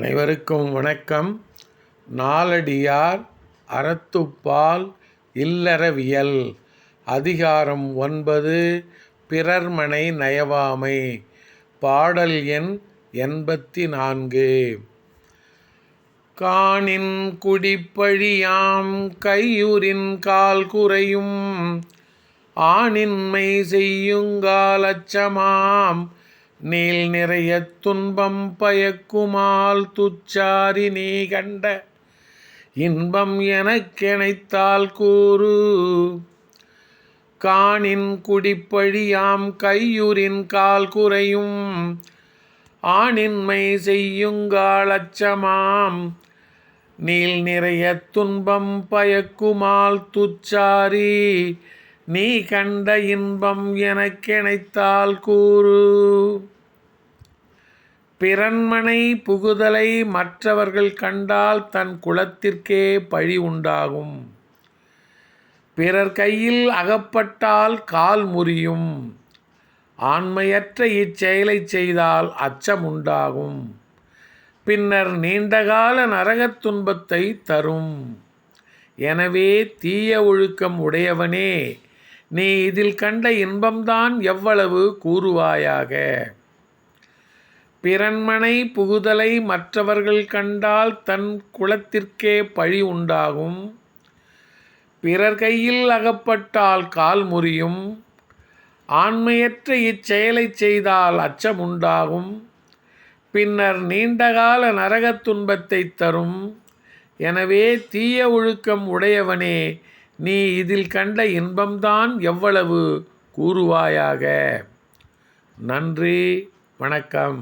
அனைவருக்கும் வணக்கம். நாலடியார் அறத்துப்பால் இல்லறவியல். அதிகாரம் ஒன்பது பிறர்மனை நயவாமை. பாடல் எண் எண்பத்தி நான்கு காணின் குடிப்பழியாம் கையூரின் கால் குறையும். ஆணின்மை செய்யுங்கால் அச்சமாம். நீல் நிறைய துன்பம் பயக்குமால் துச்சாரி நீ கண்ட இன்பம் எனக்கெனைத்தால் கூறு. காணின் குடிப்பழியாம் கையூரின் கால் குறையும். ஆணின்மை செய்யுங்கால் அச்சமாம். நீல் நிறைய துன்பம் பயக்குமால் துச்சாரி நீ கண்ட இன்பம் எனக்கிணைத்தால் கூறு. பிறன்மனை புகுதலை மற்றவர்கள் கண்டால் தன் குலத்திற்கே பழி உண்டாகும். பிறர் கையில் அகப்பட்டால் கால் முறியும். ஆண்மையற்ற இச்செயலை செய்தால் அச்சம் உண்டாகும். பின்னர் நீண்டகால நரகத் துன்பத்தை தரும். எனவே தீய ஒழுக்கம் உடையவனே நீ இதில் கண்ட இன்பம்தான் எவ்வளவு கூறுவாயாக? பிறன்மனை புகுதலை மற்றவர்கள் கண்டால் தன் குலத்திற்கே பழி உண்டாகும். பிறர் கையில் அகப்பட்டால் கால் முறியும். ஆண்மையற்ற இச்செயலை செய்தால் அச்சம் உண்டாகும். பின்னர் நீண்டகால நரகத் துன்பத்தை தரும். எனவே தீய ஒழுக்கம் உடையவனே நீ இதில் கண்ட இன்பம்தான் எவ்வளவு கூறுவாயாக. நன்றி வணக்கம்.